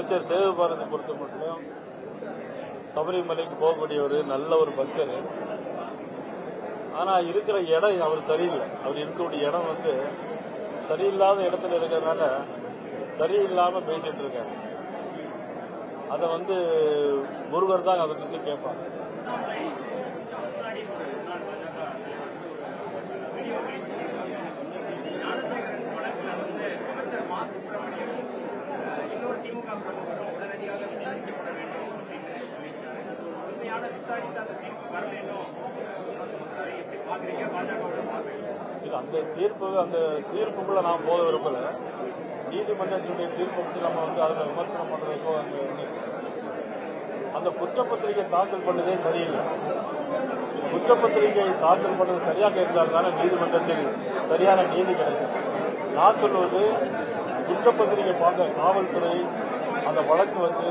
அமைச்சர் சேவை பாரதி பொறுத்த மட்டும் சபரிமலைக்கு போகக்கூடிய ஒரு நல்ல ஒரு பக்தர். ஆனா இருக்கிற இடம் அவர் சரியில்லை. அவர் இருக்கக்கூடிய இடம் வந்து சரியில்லாத இடத்துல இருக்கிறதுனால சரியில்லாம பேசிட்டு இருக்காரு. அதை வந்து முருகர் தான் அதை பத்தி கேட்பாங்க அஹ், இன்னொரு திமுக உடனடியாக விசாரிக்கப்பட வேண்டும் அப்படின்னு உண்மையான விசாரித்து அந்த தீர்ப்பு வர வேண்டும். எப்படி பாக்குறீங்க பாஜகவோட பார்வை இல்ல அந்த தீர்ப்பு அந்த தீர்ப்புக்குள்ள நான் போக விரும்பல. நீதிமன்றத்தினுடைய தீர்ப்பு பற்றி நம்ம வந்து அதில் விமர்சனம் பண்றதுக்கோ அந்த அந்த குற்றப்பத்திரிகை தாக்கல் பண்ணதே சரியில்லை. குற்றப்பத்திரிகை தாக்கல் பண்ணது சரியாக இருந்தால் தானே நீதிமன்றத்தில் சரியான நீதி கிடைக்கும் நான் சொல்வது குற்றப்பத்திரிகை பார்த்த காவல்துறை அந்த வழக்கு வந்து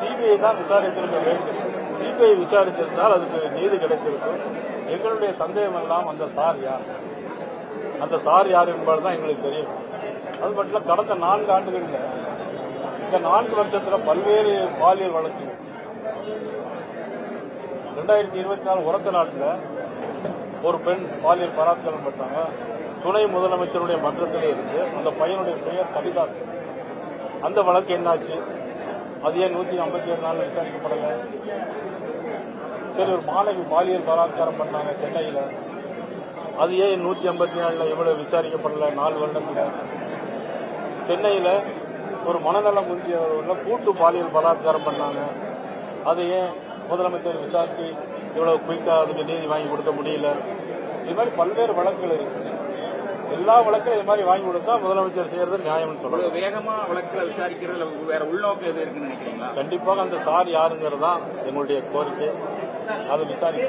சிபிஐ தான் விசாரித்திருக்க வேண்டும். சிபிஐ விசாரித்திருந்தால் அதுக்கு நீதி கிடைத்திருக்கும். எங்களுடைய சந்தேகம் எல்லாம் அந்த சார் யார்? அந்த சார் யார் என்பது தான் எங்களுக்கு தெரியும். அது மட்டும் கடந்த நான்கு ஆண்டுகளில் இந்த நான்கு வருஷத்தில் பல்வேறு பாலியல் வழக்கு. ரெண்டாயிரத்தி இருபத்தி நாலு உரத்த நாட்டில் ஒரு பெண் பாலியல் பலாத்காரம் பண்ணாங்க துணை முதலமைச்சருடைய மன்றத்திலே இருந்து அந்த பையனுடைய பெயர் கவிதாசன் அந்த வழக்கு என்னாச்சு? அது ஏன் நூத்தி ஐம்பத்தி ஏழு நாள் விசாரிக்கப்படலை? சரி ஒரு மாணவி பாலியல் பலாத்காரம் பண்ணாங்க சென்னையில். அது ஏன் நூத்தி ஐம்பத்தி நாலுல எவ்வளவு விசாரிக்கப்படலை? நாலு வருடத்தில். சென்னையில் ஒரு மனநலம் முந்தியவர்கள் கூட்டு பாலியல் பலாத்காரம் பண்ணாங்க. அது ஏன் முதலமைச்சர் விசாரித்து இவ்வளவு குயிக்கா அதுக்கு நீதி வாங்கி கொடுக்க முடியல? இது மாதிரி பல்வேறு வழக்குகள் இருக்குது எல்லா வழக்கும் இது மாதிரி வாங்கி கொடுத்தா முதலமைச்சர் செய்யறது நியாயம்னு இவ்வளவு வேகமா வழக்குகளை விசாரிக்கிறதுல வேற உள்நோக்கம் எது இருக்குன்னு நினைக்கிறீங்களா? கண்டிப்பாக அந்த சார் யாருங்கிறது தான் எங்களுடைய கோரிக்கை. அதை விசாரிக்க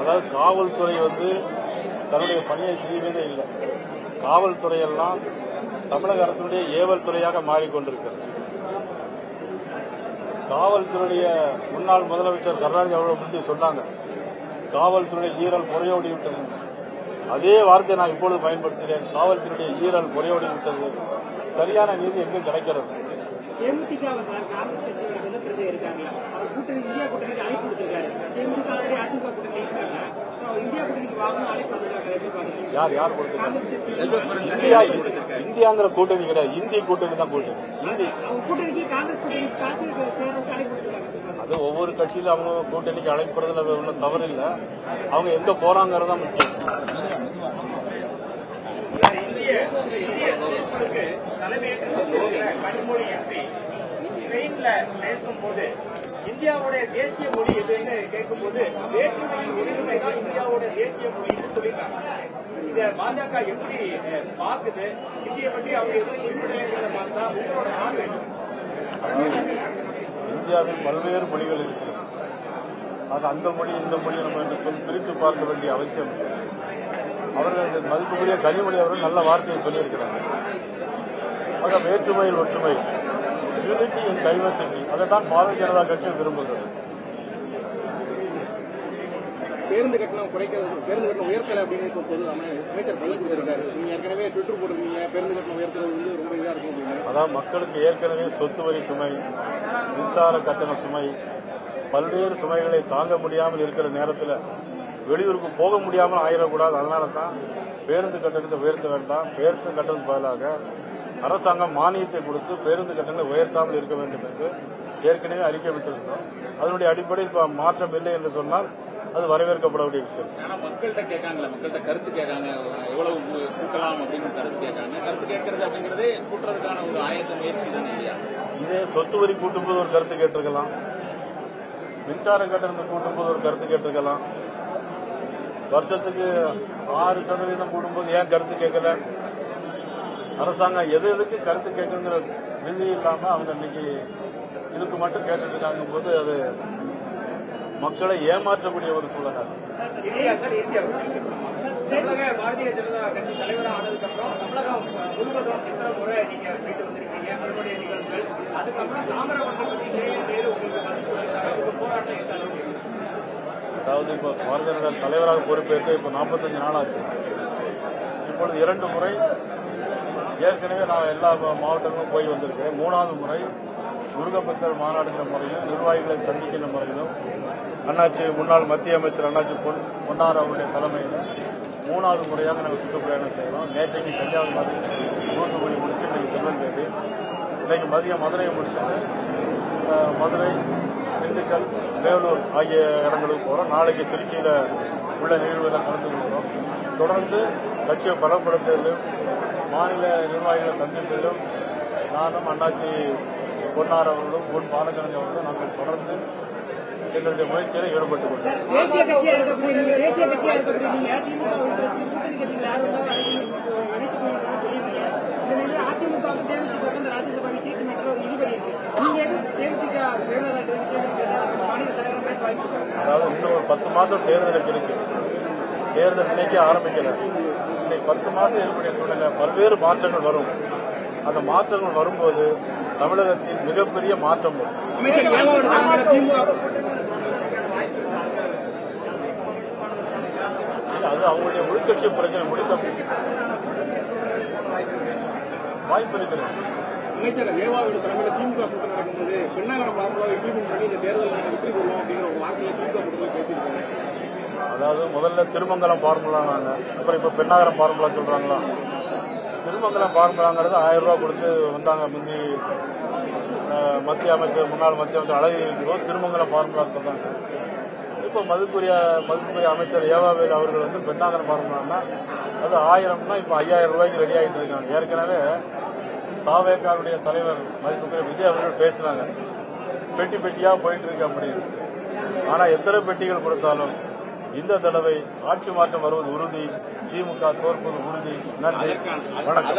அதாவது காவல்துறை வந்து தன்னுடைய பணியை செய்வதே இல்லை. காவல்துறை எல்லாம் தமிழக அரசுடைய ஏவல் துறையாக மாறிக்கொண்டிருக்கிறது. காவல்துறையுடைய முன்னாள் முதலமைச்சர் கருணாநிதி அவர்களை பற்றி சொன்னாங்க. காவல்துறையுடைய ஈரல் முறையோடி விட்டது அதே வார்த்தையை நான் இப்பொழுது பயன்படுத்துகிறேன். காவல்துறையுடைய ஈரல் முறையோடி விட்டது சரியான நீதி எங்கும் கிடைக்கிறது. கூட்டணி இந்தியா அழைப்பு கொடுத்திருக்காரு. தேமுதிக அதிமுக கூட்டணி இருக்காங்க So, இந்தியா கூட்டணிக்கு வாங்கணும் அழைப்பு வந்திருக்காங்க எப்படி பாக்குறீங்க யார் யார் கொடுத்திருக்காங்க? இந்தியா இந்தியாங்கிற கூட்டணி கிடையாது. இந்திய கூட்டணி தான் கூட்டணி இந்தி அது ஒவ்வொரு கட்சியில அவங்க கூட்டணிக்கு அழைப்புறதுல ஒன்றும் தவறு இல்லை. அவங்க எங்க போறாங்கிறது முக்கியம். இந்திய இந்திய தீர்ப்புக்கு தலைமையேற்று கனிமொழி எம்பி பேசும்போது இந்தியாவுடைய தேசிய மொழி எதுன்னு கேட்கும்போது வேற்றுமையில் ஒற்றுமை தான் இந்தியாவோட தேசிய மொழின்னு சொல்லியிருக்காங்க. இத பாஜக எப்படி பாக்குது இந்திய பற்றி அவங்க எதுவும் குறிப்பிடலைங்கிறத பார்த்தா உங்களோட பார்வை இந்தியாவில் பல்வேறு மொழிகள் இருக்கிறது அது அந்த மொழி இந்த மொழி நம்ம என்று பிரித்து பார்க்க வேண்டிய அவசியம் அவர்கள் மதிப்புக்குரிய கனிமொழி அவர்கள் நல்ல வார்த்தையை சொல்லியிருக்கிறாங்க ஆக வேற்றுமையில் ஒற்றுமை. யூனிட்டி இன் டைவர்சிட்டி அதை தான் பாரதிய ஜனதா கட்சி விரும்புகிறது. பேருந்து கட்டணம் குறைக்கிறது பேருந்து கட்டணம் உயர்த்தல அப்படின்னு பொது அமை- அமைச்சர் பதில் சொல்லியிருக்காரு. நீங்க ஏற்கனவே ட்விட்டர் போட்டிருக்கீங்க பேருந்து கட்டணம் உயர்த்துறது வந்து ரொம்ப இதா இருக்கும் அப்படின்னு. அதாவது மக்களுக்கு ஏற்கனவே சொத்து வரி சுமை மின்சார கட்டண சுமை பல்வேறு சுமைகளை தாங்க முடியாமல் இருக்கிற நேரத்தில் வெளியூருக்கு போக முடியாமல் ஆயிடக்கூடாது. அதனால தான் பேருந்து கட்டணத்தை உயர்த்த வேண்டாம். பேருந்து கட்டணம் பதிலாக அரசாங்கம் மானியத்தை கொடுத்து பேருந்து கட்டணங்களை உயர்த்தாமல் இருக்க வேண்டும் என்று ஏற்கனவே அறிக்கை விட்டிருந்தோம். அதனுடைய அடிப்படையில் மாற்றம் இல்லை என்று சொன்னால் அது வரவேற்கப்படக்கூடிய விஷயம். ஆனா மக்கள்கிட்ட கேட்காங்களே மக்கள்கிட்ட கருத்து கேட்காங்க எவ்வளவு கூட்டலாம் அப்படின்னு கருத்து கேட்காங்க. கருத்து கேட்கறது அப்படிங்கறதே கூட்டுறதுக்கான ஒரு ஆயத்த முயற்சி தானே இல்லையா? இதே சொத்து வரி கூட்டும்போது ஒரு கருத்து கேட்டிருக்கலாம். மின்சார கட்டணத்தை கூட்டும்போது ஒரு கருத்து கேட்டிருக்கலாம். வருஷத்துக்கு ஆறு சதவீதம் கூடும்போது ஏன் கருத்து கேட்கல? அரசாங்கம் எது எதுக்கு கருத்து கேட்குங்கிற விதி இல்லாம அவங்க இன்னைக்கு இதுக்கு மட்டும் கேட்டுட்டு இருக்காங்க போது அது மக்களை ஏமாற்றக்கூடிய ஒரு சூழல் இல்லையா சார் இந்தியா? தமிழக பாரதிய ஜனதா கட்சி தலைவராக ஆனதுக்கு அப்புறம் தமிழகம் முழுவதும் எத்தனை முறை நீங்க போயிட்டு வந்திருக்கீங்க அதனுடைய நிகழ்வுகள் அதுக்கப்புறம் தாமிரபரணி பற்றி நிறைய பேர் உங்களுக்கு பதில் சொல்லியிருக்காங்க உங்க போராட்டம் எந்த அளவுக்கு இருக்கு? அதாவது இப்போ பாரதிய ஜனதா தலைவராக பொறுப்பேற்று இப்போ நாற்பத்தஞ்சு நாள் ஆச்சு. இப்பொழுது இரண்டு முறை ஏற்கனவே நான் எல்லா மாவட்டங்களும் போய் வந்திருக்கிறேன். மூணாவது முறை முருகப்பத்தர் மாநாடுங்கிற முறையிலும் நிர்வாகிகளை சந்திக்கின்ற முறையிலும் அண்ணாச்சி முன்னாள் மத்திய அமைச்சர் அண்ணாச்சி பொன் பொன்னார் அவருடைய தலைமையில் மூணாவது முறையாக நாங்கள் சுற்றுப்பயணம் செய்கிறோம். நேற்றைக்கு கன்னியாகுமரி தூத்துக்குடி முடிச்சு இன்றைக்கு திருநெல்வேலி. இன்றைக்கு மதியம் மதுரையை முடிச்சுட்டு மதுரை திண்டுக்கல் வேலூர் ஆகிய இடங்களுக்கு போகிறோம் நாளைக்கு திருச்சியில் உள்ள நிகழ்வுகளை கலந்து கொள்கிறோம். தொடர்ந்து கட்சியை பலப்படுத்துவதிலும் மாநில நிர்வாகிகளை சந்திப்பதிலும் நானும் அண்ணாச்சி பொன்னார் அவர்களும் பொன் பாலகணங்க அவர்களும் நாங்கள் தொடர்ந்து எங்களுடைய முயற்சியில் இருக்கா? அதாவது இன்னும் ஒரு பத்து மாசம் தேர்தலுக்கு இருக்கு. தேர்தல் இன்னைக்கே ஆரம்பிக்கல. இன்னைக்கு பத்து மாதம் இருக்கக்கூடிய சூழ்நிலை பல்வேறு மாற்றங்கள் வரும். அந்த மாற்றங்கள் வரும்போது தமிழகத்தில் மிகப்பெரிய மாற்றம் வரும். அது அவங்களுடைய உள்கட்சி பிரச்சனை முடிந்த வாய்ப்பு இருக்கிறது. அமைச்சர் ஏவாவோட தலைமையில் திமுக கூட்டம் நடக்கும்போது பெண்ணாகர பார்முலாவை இம்ப்ளிமெண்ட் பண்ணி இந்த தேர்தல் நாங்கள் வெற்றி பெறுவோம் அப்படிங்கிற ஒரு வார்த்தையை திமுக கூட்டத்தில் பேசியிருக்காங்க. அதாவது முதல்ல திருமங்கலம் ஃபார்முலானாங்க அப்புறம் இப்போ பெண்ணாகரம் ஃபார்முலா சொல்றாங்களா? திருமங்கலம் ஃபார்முலாங்கிறது ஆயிரம் ரூபாய் கொடுத்து வந்தாங்க முந்தி மத்திய அமைச்சர் முன்னாள் மத்திய அமைச்சர் அழகு இருக்கும்போது திருமங்கலம் ஃபார்முலா சொன்னாங்க. இப்போ மதுக்குரிய மதுக்குரிய அமைச்சர் ஏவாவேல் அவர்கள் வந்து பெண்ணாகரம் ஃபார்முலான்னா அது ஆயிரம்னா இப்போ ஐயாயிரம் ரூபாய்க்கு ரெடி ஆகிட்டு இருக்காங்க. ஏற்கனவே தாவேக்காவுடைய தலைவர் மதிப்புக்குரிய விஜய் அவர்கள் பேசினாங்க. பெட்டி பெட்டியா போயிட்டு இருக்கு அப்படின்னு ஆனா எத்தனை பெட்டிகள் கொடுத்தாலும் இந்த தடவை ஆட்சி மாற்றம் வருவது உறுதி. திமுக தோற்பது உறுதி. நன்றி. அதற்கான வணக்கம்.